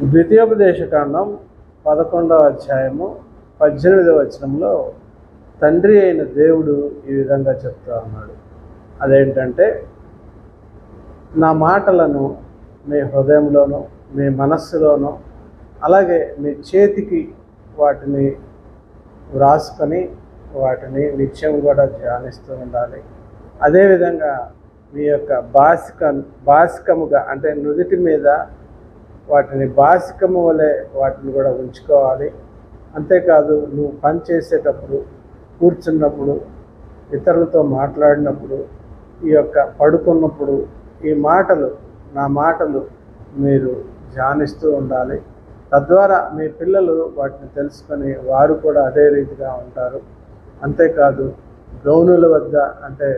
ద్వితీయోపదేశకాండం పదకొండవ అధ్యాయము పద్దెనిమిదవ వచనంలో తండ్రి అయిన దేవుడు ఈ విధంగా చెప్తా ఉన్నాడు. అదేంటంటే నా మాటలను మీ హృదయంలోనూ మీ మనస్సులోనూ అలాగే మీ చేతికి వాటిని వ్రాసుకొని వాటిని నిత్యం కూడా ధ్యానిస్తూ ఉండాలి. అదేవిధంగా మీ యొక్క బాసిక బాసికముగా అంటే నుదుటి మీద వాటిని బాసికము వలె వాటిని కూడా ఉంచుకోవాలి. అంతేకాదు నువ్వు పని చేసేటప్పుడు కూర్చున్నప్పుడు ఇతరులతో మాట్లాడినప్పుడు ఈ యొక్క పడుకున్నప్పుడు ఈ మాటలు నా మాటలు మీరు ధ్యానిస్తూ ఉండాలి. తద్వారా మీ పిల్లలు వాటిని తెలుసుకొని వారు కూడా అదే రీతిగా ఉంటారు. అంతేకాదు గౌనుల వద్ద అంటే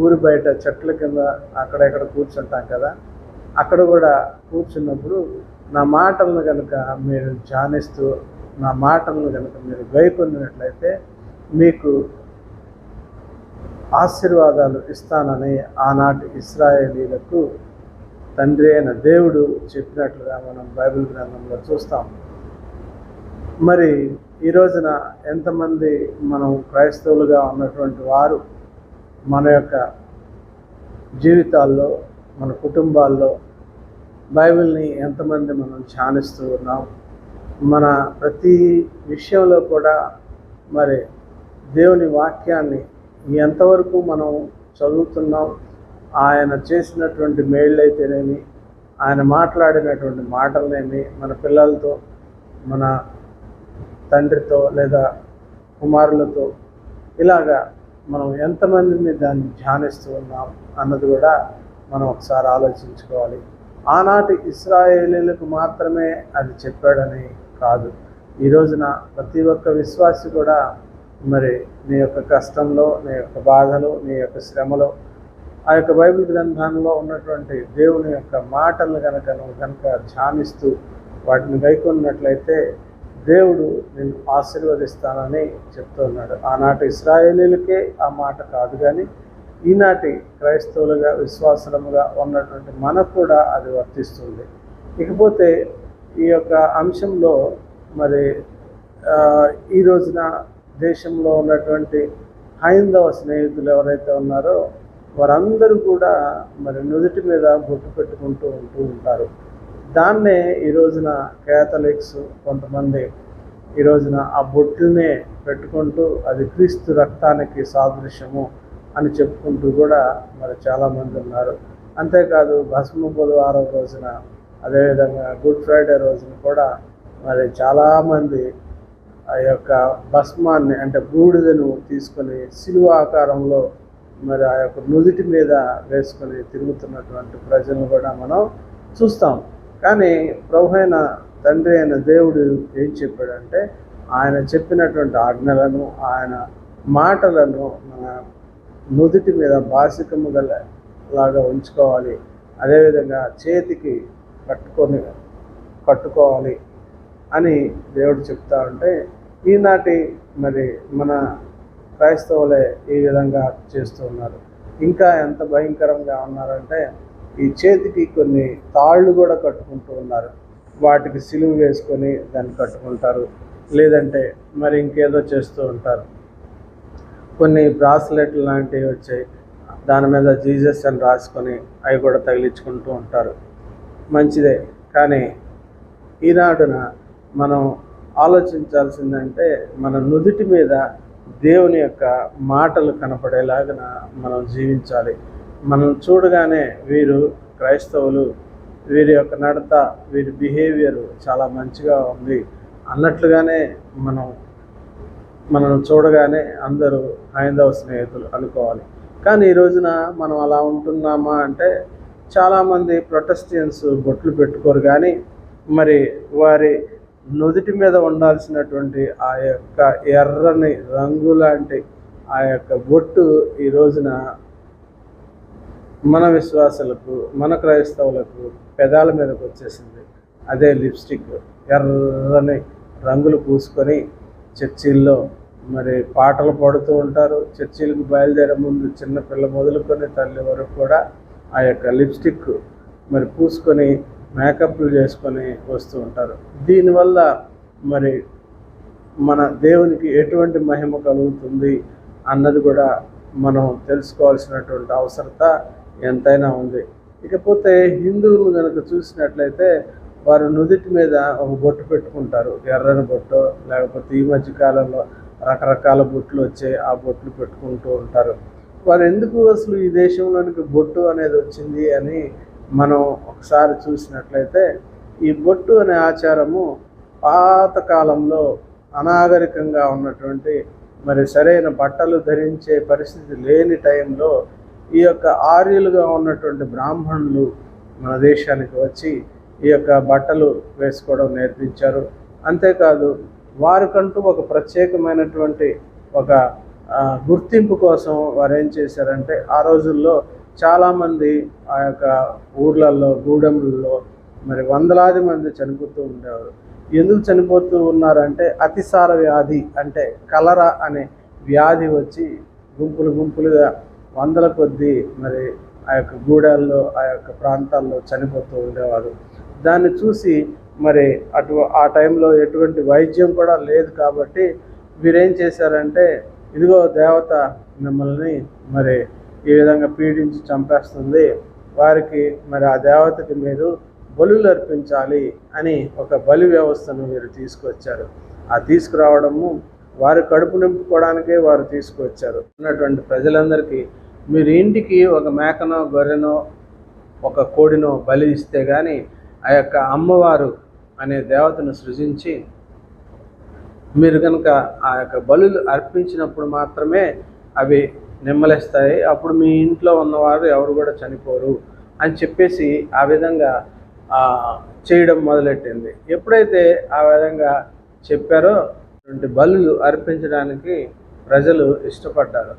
ఊరి బయట చెట్ల కింద అక్కడెక్కడ కూర్చుంటాం కదా అక్కడ కూడా కూర్చున్నప్పుడు నా మాటలను కనుక మీరు ధ్యానిస్తూ నా మాటలను కనుక మీరు గైకొందినట్లయితే మీకు ఆశీర్వాదాలు ఇస్తానని ఆనాటి ఇస్రాయేలీలకు తండ్రి అయిన దేవుడు చెప్పినట్లుగా మనం బైబిల్ గ్రంథంలో చూస్తాం. మరి ఈ రోజున ఎంతమంది మనం క్రైస్తవులుగా ఉన్నటువంటి వారు మన యొక్క జీవితాల్లో మన కుటుంబాల్లో బైబిల్ని ఎంతమంది మనం ధ్యానిస్తూ ఉన్నాం మన ప్రతి విషయంలో కూడా మరి దేవుని వాక్యాన్ని ఎంతవరకు మనం చదువుతున్నాం ఆయన చేసినటువంటి మేళ్ళైతేనేమి ఆయన మాట్లాడినటువంటి మాటలనేమి మన పిల్లలతో మన తండ్రితో లేదా కుమారులతో ఇలాగా మనం ఎంతమందిని దాన్ని ధ్యానిస్తూ ఉన్నాం అన్నది కూడా మనం ఒకసారి ఆలోచించుకోవాలి. ఆనాటి ఇస్రాయేలీలకు మాత్రమే అది చెప్పాడని కాదు. ఈ రోజున ప్రతి ఒక్క విశ్వాసి కూడా మరి నీ యొక్క కష్టంలో నీ యొక్క బాధలో నీ యొక్క శ్రమలో ఆ యొక్క బైబిల్ గ్రంథంలో ఉన్నటువంటి దేవుని యొక్క మాటలు కనుక నువ్వు కనుక ధ్యానిస్తూ వాటిని గైకొన్నట్లయితే దేవుడు నేను ఆశీర్వదిస్తానని చెప్తున్నాడు ఆనాటి ఇస్రాయేలీలకే ఆ మాట కాదు కానీ ఈనాటి క్రైస్తవులుగా విశ్వాసముగా ఉన్నటువంటి మనకు కూడా అది వర్తిస్తుంది. ఇకపోతే ఈ యొక్క అంశంలో మరి ఈ రోజున దేశంలో ఉన్నటువంటి హైందవ స్నేహితులు ఎవరైతే ఉన్నారో వారందరూ కూడా మరి నుదుటి మీద బొట్టు పెట్టుకుంటూ ఉంటూ ఉంటారు. దాన్నే ఈ రోజున క్యాథలిక్స్ కొంతమంది ఈ రోజున ఆ బొట్టునే పెట్టుకుంటూ అది క్రీస్తు రక్తానికి సాదృశ్యము అని చెప్పుకుంటూ కూడా మరి చాలామంది ఉన్నారు. అంతేకాదు భస్మ బుధవారం రోజున అదేవిధంగా గుడ్ ఫ్రైడే రోజున కూడా మరి చాలామంది ఆ యొక్క భస్మాన్ని అంటే బూడిదను తీసుకొని సిలువ ఆకారంలో మరి ఆ యొక్క నుదుటి మీద వేసుకొని తిరుగుతున్నటువంటి ప్రజలను కూడా మనం చూస్తాం. కానీ ప్రభు అయిన తండ్రి అయిన దేవుడు ఏం చెప్పాడంటే ఆయన చెప్పినటువంటి ఆజ్ఞలను ఆయన మాటలను మన నుదుటి మీద బాసికము గల లాగా ఉంచుకోవాలి. అదేవిధంగా చేతికి కట్టుకొని కట్టుకోవాలి అని దేవుడు చెప్తా ఉంటే ఈనాటి మరి మన క్రైస్తవులే ఈ విధంగా చేస్తూ ఉన్నారు. ఇంకా ఎంత భయంకరంగా ఉన్నారంటే ఈ చేతికి కొన్ని తాళ్ళు కూడా కట్టుకుంటూ ఉన్నారు. వాటికి సిలువు వేసుకొని దాన్ని కట్టుకుంటారు. లేదంటే మరి ఇంకేదో చేస్తూ ఉంటారు. కొన్ని బ్రాస్లెట్లు లాంటివి వచ్చాయి. దాని మీద జీసస్ అని రాసుకొని అవి కూడా తగిలించుకుంటూ ఉంటారు. మంచిదే. కానీ ఈనాడున మనం ఆలోచించాల్సిందంటే మన నుదుటి మీద దేవుని యొక్క మాటలు కనపడేలాగా మనం జీవించాలి. మనం చూడగానే వీరు క్రైస్తవులు వీరి యొక్క నడత వీరి బిహేవియర్ చాలా మంచిగా ఉంది అన్నట్లుగానే మనం మనం చూడగానే అందరూ హైందవ స్నేహితులు అనుకోవాలి. కానీ ఈ రోజున మనం అలా ఉంటున్నామా అంటే చాలామంది ప్రొటెస్టియన్స్ బొట్లు పెట్టుకోరు కానీ మరి వారి నుదుటి మీద ఉండాల్సినటువంటి ఆ యొక్క ఎర్రని రంగు లాంటి ఆ యొక్క బొట్టు ఈ రోజున మన విశ్వాసులకు మన క్రైస్తవులకు పెదాల మీదకి వచ్చేసింది. అదే లిప్స్టిక్ ఎర్రని రంగులు పూసుకొని చర్చిల్లో మరి పాటలు పాడుతూ ఉంటారు. చర్చిలకు బయలుదేరే ముందు చిన్న పిల్ల మొదలుకొని తల్లి వరకు కూడా ఆ యొక్క లిప్స్టిక్ మరి పూసుకొని మేకప్లు చేసుకొని వస్తూ ఉంటారు. దీనివల్ల మరి మన దేవునికి ఎటువంటి మహిమ కలుగుతుంది అన్నది కూడా మనం తెలుసుకోవాల్సినటువంటి అవసరత ఎంతైనా ఉంది. ఇకపోతే హిందువులు కనుక చూసినట్లయితే వారు నుదిటి మీద ఒక బొట్టు పెట్టుకుంటారు. ఎర్రని బొట్టు లేకపోతే ఈ మధ్యకాలంలో రకరకాల బొట్లు వచ్చాయి ఆ బొట్లు పెట్టుకుంటూ ఉంటారు. వారు ఎందుకు అసలు ఈ దేశంలోనికి బొట్టు అనేది వచ్చింది అని మనం ఒకసారి చూసినట్లయితే ఈ బొట్టు అనే ఆచారము పాతకాలంలో అనాగరికంగా ఉన్నటువంటి మరి సరైన బట్టలు ధరించే పరిస్థితి లేని టైంలో ఈ యొక్క ఆర్యులుగా ఉన్నటువంటి బ్రాహ్మణులు మన దేశానికి వచ్చి ఈ యొక్క బట్టలు వేసుకోవడం నేర్పించారు. అంతేకాదు వారికంటూ ఒక ప్రత్యేకమైనటువంటి ఒక గుర్తింపు కోసం వారు ఏం చేశారంటే ఆ రోజుల్లో చాలామంది ఆ యొక్క ఊర్లలో గూడెంలలో మరి వందలాది మంది చనిపోతూ ఉండేవారు. ఎందుకు చనిపోతూ ఉన్నారంటే అతిసార వ్యాధి అంటే కలరా అనే వ్యాధి వచ్చి గుంపులు గుంపులుగా వందల కొద్దీ మరి ఆ యొక్క గూడెల్లో ఆ యొక్క ప్రాంతాల్లో చనిపోతూ ఉండేవారు. దాన్ని చూసి మరి అటు ఆ టైంలో ఎటువంటి వైద్యం కూడా లేదు కాబట్టి వీరేం చేశారంటే ఇదిగో దేవత మిమ్మల్ని మరి ఈ విధంగా పీడించి చంపేస్తుంది వారికి మరి ఆ దేవతకి మీరు బలులు అర్పించాలి అని ఒక బలి వ్యవస్థను మీరు తీసుకొచ్చారు. ఆ తీసుకురావడము వారి కడుపు నింపుకోవడానికే వారు తీసుకువచ్చారు ఉన్నటువంటి ప్రజలందరికీ మీరు ఇంటికి ఒక మేకనో గొర్రెనో ఒక కోడినో బలి ఇస్తే కానీ ఆ యొక్క అమ్మవారు అనే దేవతను సృజించి మీరు కనుక ఆ యొక్క బలులు అర్పించినప్పుడు మాత్రమే అవి నిమ్మలేస్తాయి. అప్పుడు మీ ఇంట్లో ఉన్నవారు ఎవరు కూడా చనిపోరు అని చెప్పేసి ఆ విధంగా చేయడం మొదలెట్టింది. ఎప్పుడైతే ఆ విధంగా చెప్పారో అటువంటి బలులు అర్పించడానికి ప్రజలు ఇష్టపడ్డారు.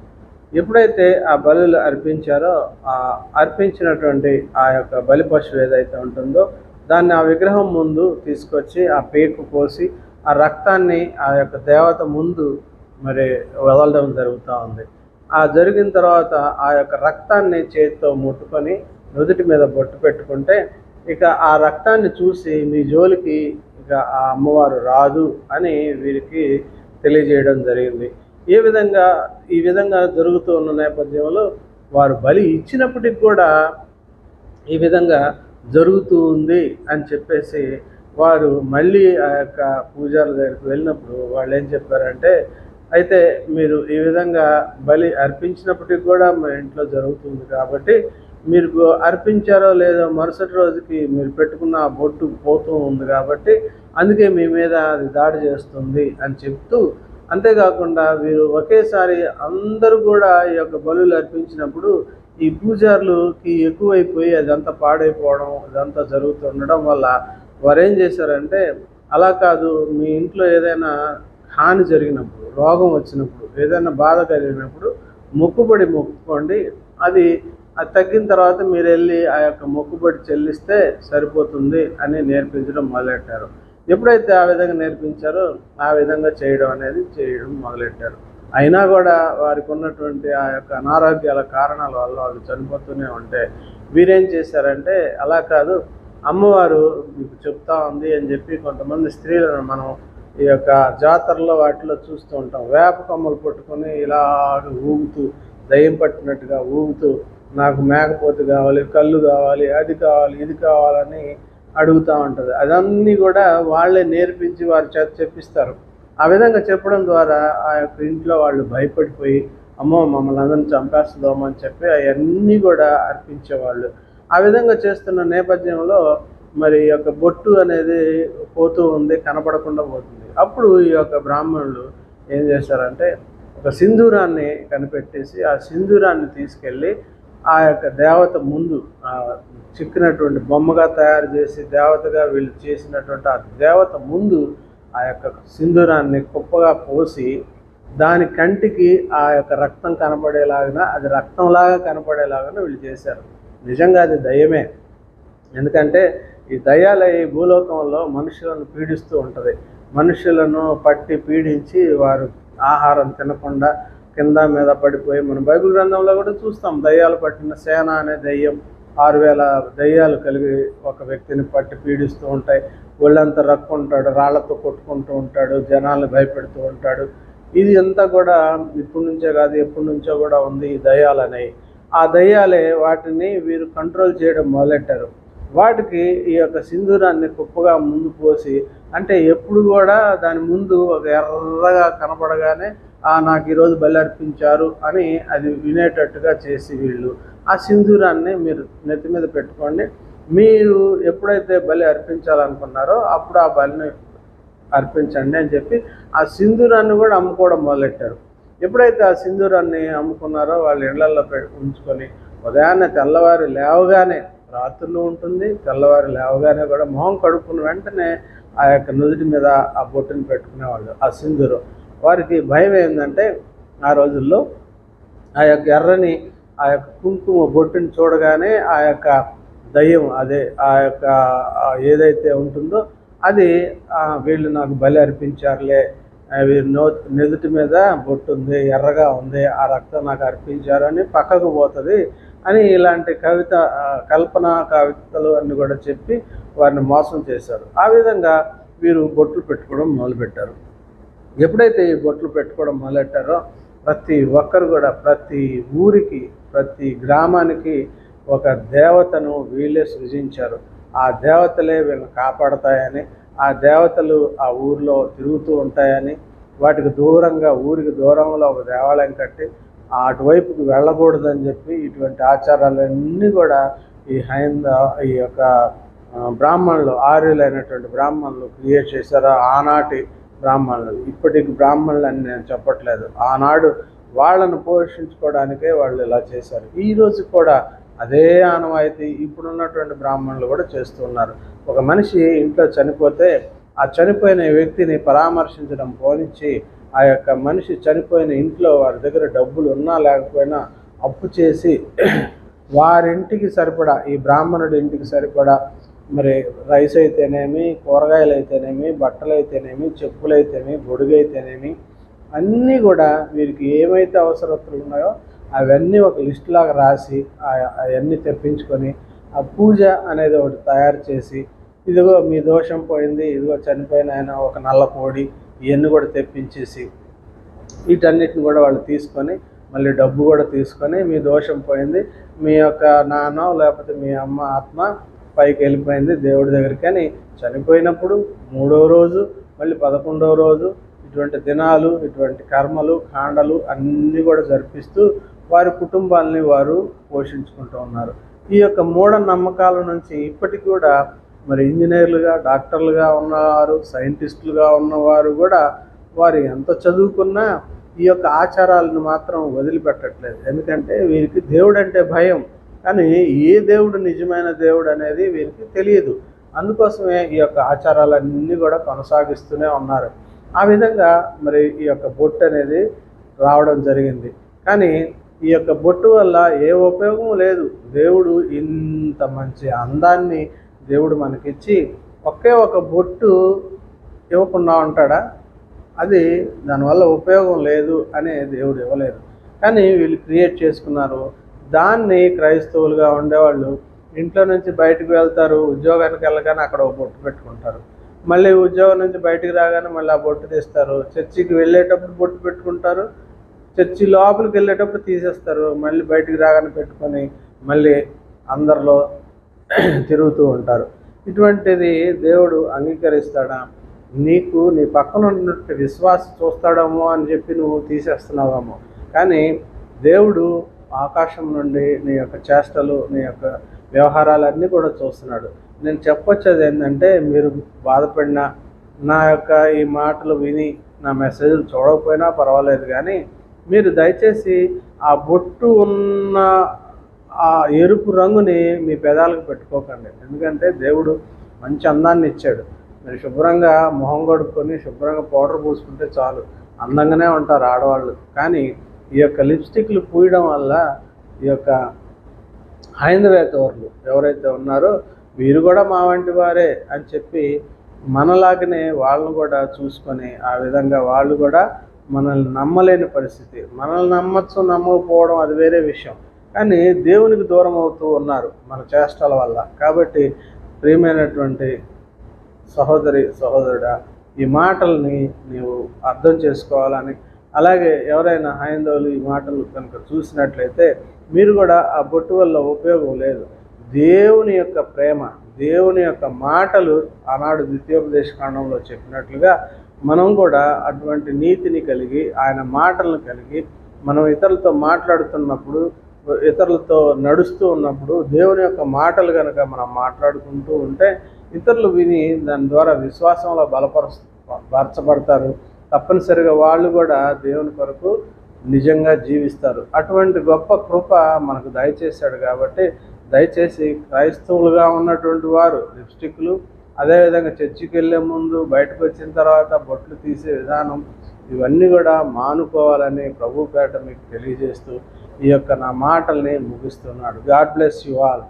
ఎప్పుడైతే ఆ బలులు అర్పించారో ఆ అర్పించినటువంటి ఆ యొక్క బలి పశువు ఏదైతే ఉంటుందో దాన్ని ఆ విగ్రహం ముందు తీసుకొచ్చి ఆ పేకు పోసి ఆ రక్తాన్ని ఆ యొక్క దేవత ముందు మరి వదలడం జరుగుతూ ఉంది. ఆ జరిగిన తర్వాత ఆ యొక్క రక్తాన్ని చేతితో ముట్టుకొని నుదుటి మీద బొట్టు పెట్టుకుంటే ఇక ఆ రక్తాన్ని చూసి మీ జోలికి ఇక ఆ అమ్మవారు రాదు అని వీరికి తెలియజేయడం జరిగింది. ఏ విధంగా ఈ విధంగా జరుగుతూ ఉన్న నేపథ్యంలో వారు బలి ఇచ్చినప్పటికి కూడా ఈ విధంగా జరుగుతూ ఉంది అని చెప్పేసి వారు మళ్ళీ ఆ యొక్క పూజారుల దగ్గరికి వెళ్ళినప్పుడు వాళ్ళు ఏం చెప్పారంటే అయితే మీరు ఈ విధంగా బలి అర్పించినప్పటికి కూడా మా ఇంట్లో జరుగుతుంది కాబట్టి మీరు అర్పించారో లేదో మరుసటి రోజుకి మీరు పెట్టుకున్న ఆ బొట్టు పోతూ ఉంది కాబట్టి అందుకే మీ మీద అది దాడి చేస్తుంది అని చెప్తూ అంతేకాకుండా వీరు ఒకేసారి అందరూ కూడా ఈ యొక్క బలులు అర్పించినప్పుడు ఈ పూజారులకి ఎక్కువైపోయి అదంతా పాడైపోవడం ఇదంతా జరుగుతుండడం వల్ల వారు ఏం చేశారంటే అలా కాదు మీ ఇంట్లో ఏదైనా హాని జరిగినప్పుడు రోగం వచ్చినప్పుడు ఏదైనా బాధ కలిగినప్పుడు మొక్కుబడి మొక్కుకోండి. అది అది తగ్గిన తర్వాత మీరు వెళ్ళి ఆ యొక్క మొక్కుబడి చెల్లిస్తే సరిపోతుంది అని నేర్పించడం మొదలెట్టారు. ఎప్పుడైతే ఆ విధంగా నేర్పించారో ఆ విధంగా చేయడం అనేది చేయడం మొదలెట్టారు. అయినా కూడా వారికి ఉన్నటువంటి ఆ యొక్క అనారోగ్యాల కారణాల వల్ల వాళ్ళు చనిపోతూనే ఉంటే వీరేం చేశారంటే అలా కాదు అమ్మవారు మీకు చెప్తా ఉంది అని చెప్పి కొంతమంది స్త్రీలను మనం ఈ యొక్క జాతరలో వాటిలో చూస్తూ ఉంటాం. వేప కొమ్మలు పట్టుకొని ఇలాగ ఊగుతూ దయ్యం పట్టినట్టుగా ఊగుతూ నాకు మేకపోతు కావాలి కళ్ళు కావాలి అది కావాలి ఇది కావాలని అడుగుతూ ఉంటుంది. అదన్నీ కూడా వాళ్ళే నేర్పించి వారి చేత చెప్పిస్తారు. ఆ విధంగా చెప్పడం ద్వారా ఆ యొక్క ఇంట్లో వాళ్ళు భయపడిపోయి అమ్మో మమ్మల్ని అందరిని చంపేస్తుందామో అని చెప్పి అవన్నీ కూడా అర్పించేవాళ్ళు. ఆ విధంగా చేస్తున్న నేపథ్యంలో మరి ఈ యొక్క బొట్టు అనేది పోతూ ఉంది కనపడకుండా పోతుంది. అప్పుడు ఈ యొక్క బ్రాహ్మణులు ఏం చేశారంటే ఒక సింధూరాన్ని కనిపెట్టేసి ఆ సింధూరాన్ని తీసుకెళ్ళి ఆ యొక్క దేవత ముందు చిక్కినటువంటి బొమ్మగా తయారు చేసి దేవతగా వీళ్ళు చేసినటువంటి ఆ దేవత ముందు ఆ యొక్క సింధూరాన్ని కుప్పగా పోసి దాని కంటికి ఆ యొక్క రక్తం కనపడేలాగా అది రక్తంలాగా కనపడేలాగా వీళ్ళు చేశారు. నిజంగా అది దయ్యమే ఎందుకంటే ఈ దయ్యాల ఈ భూలోకంలో మనుషులను పీడిస్తూ ఉంటుంది. మనుషులను పట్టి పీడించి వారు ఆహారం తినకుండా కింద మీద పడిపోయి మన బైబిల్ గ్రంథంలో కూడా చూస్తాం. దయ్యాలు పట్టిన సేన అనే దయ్యం ఆరు వేల దయ్యాలు కలిగి ఒక వ్యక్తిని పట్టి పీడిస్తూ ఉంటాయి. ఒళ్ళంతా రక్కు ఉంటాడు రాళ్ళతో కొట్టుకుంటూ ఉంటాడు జనాలను భయపెడుతూ ఉంటాడు. ఇది అంతా కూడా ఇప్పటి నుంచే కాదు ఎప్పటి నుంచో కూడా ఉంది ఈ దయ్యాలు అనేవి ఆ దయ్యాలే వాటిని వీరు కంట్రోల్ చేయడం మొదలెట్టారు. వాటికి ఈ యొక్క సింధూరాన్ని కుప్పగా ముందు పోసి అంటే ఎప్పుడు కూడా దాని ముందు ఒక ఎర్రగా కనపడగానే ఆ నాకు ఈరోజు బలి అర్పించారు అని అది వినేటట్టుగా చేసి వీళ్ళు. ఆ సింధూరాన్ని మీరు నెత్తి మీద పెట్టుకోండి. మీరు ఎప్పుడైతే బలి అర్పించాలనుకున్నారో అప్పుడు ఆ బలిని అర్పించండి అని చెప్పి ఆ సింధూరాన్ని కూడా అమ్ముకోవడం మొదలెట్టారు. ఎప్పుడైతే ఆ సింధూరాన్ని అమ్ముకున్నారో వాళ్ళ ఇళ్ళలో ఉంచుకొని ఉదయాన్నే తెల్లవారు లేవగానే రాత్రులు ఉంటుంది. తెల్లవారు లేవగానే కూడా మొహం కడుక్కున్న వెంటనే ఆ యొక్క నుదుటి మీద ఆ బొట్టుని పెట్టుకునేవాళ్ళు ఆ సింధూరు. వారికి భయం ఏంటంటే ఆ రోజుల్లో ఆ యొక్క ఎర్రని ఆ యొక్క కుంకుమ బొట్టుని చూడగానే ఆ యొక్క దయ్యం అదే ఆ యొక్క ఏదైతే ఉంటుందో అది వీళ్ళు నాకు బలి అర్పించారులే నో నెదుటి మీద బొట్టు ఉంది ఎర్రగా ఉంది ఆ రక్తం నాకు అర్పించారు అని పక్కకు పోతుంది అని ఇలాంటి కవిత కల్పన కవితలు అన్ని కూడా చెప్పి వారిని మోసం చేశారు. ఆ విధంగా వీరు బొట్లు పెట్టుకోవడం మొదలుపెట్టారు. ఎప్పుడైతే ఈ బొట్లు పెట్టుకోవడం మొదలెట్టారో ప్రతి ఒక్కరు కూడా ప్రతి ఊరికి ప్రతి గ్రామానికి ఒక దేవతను వీళ్ళే సృజించారు. ఆ దేవతలే వీళ్ళని కాపాడతాయని ఆ దేవతలు ఆ ఊర్లో తిరుగుతూ ఉంటాయని వాటికి దూరంగా ఊరికి దూరంలో ఒక దేవాలయం కట్టి అటువైపుకి వెళ్ళకూడదని చెప్పి ఇటువంటి ఆచారాలన్నీ కూడా ఈ హైంద ఈ యొక్క బ్రాహ్మణులు ఆర్యులైనటువంటి బ్రాహ్మణులు క్రియేట్ చేశారు ఆనాటి బ్రాహ్మణులు. ఇప్పటికి బ్రాహ్మణులు అని నేను చెప్పట్లేదు. ఆనాడు వాళ్ళను పోషించుకోవడానికే వాళ్ళు ఇలా చేశారు. ఈరోజు కూడా అదే ఆనవాయితీ ఇప్పుడున్నటువంటి బ్రాహ్మణులు కూడా చేస్తున్నారు ఒక మనిషి ఇంట్లో చనిపోతే ఆ చనిపోయిన వ్యక్తిని పరామర్శించడం పోనిచ్చి ఆ యొక్క మనిషి చనిపోయిన ఇంట్లో వారి దగ్గర డబ్బులు ఉన్నా లేకపోయినా అప్పు చేసి వారింటికి సరిపడా ఈ బ్రాహ్మణుడి ఇంటికి సరిపడా మరి రైస్ అయితేనేమి కూరగాయలు అయితేనేమి బట్టలు అయితేనేమి చెప్పులు అయితేనేమి గొడుగు అయితేనేమి అన్నీ కూడా వీరికి ఏమైతే అవసరతలు ఉన్నాయో అవన్నీ ఒక లిస్ట్ లాగా రాసి అవన్నీ తెప్పించుకొని ఆ పూజ అనేది ఒకటి తయారు చేసి ఇదిగో మీ దోషం పోయింది ఇదిగో చనిపోయిన ఆయన ఒక నల్ల కోడి ఇవన్నీ కూడా తెప్పించేసి వీటన్నిటిని కూడా వాళ్ళు తీసుకొని మళ్ళీ డబ్బు కూడా తీసుకొని మీ దోషం పోయింది మీ యొక్క నాన్న లేకపోతే మీ అమ్మ ఆత్మ పైకి వెళ్ళిపోయింది దేవుడి దగ్గరికి అని చనిపోయినప్పుడు మూడో రోజు మళ్ళీ పదకొండవ రోజు ఇటువంటి దినాలు ఇటువంటి కర్మలు కాండలు అన్నీ కూడా జరిపిస్తూ వారి కుటుంబాలని వారు పోషించుకుంటూ ఉన్నారు. ఈ యొక్క మూఢనమ్మకాల నుంచి ఇప్పటికి కూడా మరి ఇంజనీర్లుగా డాక్టర్లుగా ఉన్నవారు సైంటిస్టులుగా ఉన్నవారు కూడా వారు ఎంత చదువుకున్నా ఈ యొక్క ఆచారాలను మాత్రం వదిలిపెట్టట్లేదు. ఎందుకంటే వీరికి దేవుడు అంటే భయం. కానీ ఏ దేవుడు నిజమైన దేవుడు అనేది వీరికి తెలియదు. అందుకోసమే ఈ యొక్క ఆచారాలన్నీ కూడా కొనసాగిస్తూనే ఉన్నారు. ఆ విధంగా మరి ఈ యొక్క బొట్టు అనేది రావడం జరిగింది. కానీ ఈ యొక్క బొట్టు వల్ల ఏ ఉపయోగం లేదు. దేవుడు ఇంత మంచి అందాన్ని దేవుడు మనకిచ్చి ఒకే ఒక బొట్టు ఇవ్వకుండా ఉంటాడా? అది దానివల్ల ఉపయోగం లేదు అనే దేవుడు ఇవ్వలేదు. కానీ వీళ్ళు క్రియేట్ చేసుకున్నారు. దాన్ని క్రైస్తవులుగా ఉండేవాళ్ళు ఇంట్లో నుంచి బయటకు వెళ్తారు ఉద్యోగానికి వెళ్ళగానే అక్కడ ఒక బొట్టు పెట్టుకుంటారు. మళ్ళీ ఉద్యోగం నుంచి బయటికి రాగానే మళ్ళీ ఆ బొట్టు తీస్తారు. చర్చికి వెళ్ళేటప్పుడు బొట్టు పెట్టుకుంటారు. చర్చి లోపలికి వెళ్ళేటప్పుడు తీసేస్తారు. మళ్ళీ బయటికి రాగానే పెట్టుకొని మళ్ళీ అందరిలో తిరుగుతూ ఉంటారు. ఇటువంటిది దేవుడు అంగీకరిస్తాడా? నీకు నీ పక్కన ఉన్నట్టు విశ్వాసం చూస్తాడేమో అని చెప్పి నువ్వు తీసేస్తున్నావేమో. కానీ దేవుడు ఆకాశం నుండి నీ యొక్క చేష్టలు నీ యొక్క వ్యవహారాలన్నీ కూడా చూస్తున్నాడు. నేను చెప్పొచ్చేది ఏంటంటే మీరు బాధపడిన నా యొక్క ఈ మాటలు విని నా మెసేజ్లు చూడకపోయినా పర్వాలేదు కానీ మీరు దయచేసి ఆ బొట్టు ఉన్న ఆ ఎరుపు రంగుని మీ పెదాలకు పెట్టుకోకండి. ఎందుకంటే దేవుడు మంచి అందాన్ని ఇచ్చాడు. మీరు శుభ్రంగా మొహం కడుక్కొని శుభ్రంగా పౌడర్ పూసుకుంటే చాలు. అందంగానే ఉంటారు ఆడవాళ్ళు. కానీ ఈ యొక్క లిప్స్టిక్లు పూయడం వల్ల ఈ యొక్క హైందవేతవర్లు ఎవరైతే ఉన్నారో వీరు కూడా మా వంటి వారే అని చెప్పి మనలాగనే వాళ్ళను కూడా చూసుకొని ఆ విధంగా వాళ్ళు కూడా మనల్ని నమ్మలేని పరిస్థితి. మనల్ని నమ్మచ్చు నమ్మకపోవడం అది వేరే విషయం. కానీ దేవునికి దూరం అవుతూ ఉన్నారు మన చేష్టల వల్ల. కాబట్టి ప్రియమైనటువంటి సహోదరి సహోదరుడా ఈ మాటల్ని నీవు అర్థం చేసుకోవాలని అలాగే ఎవరైనా హైందవులు ఈ మాటలు కనుక చూసినట్లయితే మీరు కూడా ఆ బొట్టు వల్ల ఉపయోగం లేదు. దేవుని యొక్క ప్రేమ దేవుని యొక్క మాటలు ఆనాడు ద్వితీయోపదేశ కాండంలో చెప్పినట్లుగా మనం కూడా అటువంటి నీతిని కలిగి ఆయన మాటలను కలిగి మనం ఇతరులతో మాట్లాడుతున్నప్పుడు ఇతరులతో నడుస్తూ ఉన్నప్పుడు దేవుని యొక్క మాటలు కనుక మనం మాట్లాడుకుంటూ ఉంటే ఇతరులు విని దాని ద్వారా విశ్వాసంలో బలపరు పరచబడతారు తప్పనిసరిగా వాళ్ళు కూడా దేవుని కొరకు నిజంగా జీవిస్తారు. అటువంటి గొప్ప కృప మనకు దయచేశాడు కాబట్టి దయచేసి క్రైస్తవులుగా ఉన్నటువంటి వారు లిప్స్టిక్లు అదేవిధంగా చర్చికి వెళ్ళే ముందు బయటకు వచ్చిన తర్వాత బొట్లు తీసే విధానం ఇవన్నీ కూడా మానుకోవాలని ప్రభు పేట మీకు తెలియజేస్తూ ఈ యొక్క నా మాటల్ని ముగిస్తున్నాడు. God bless you all.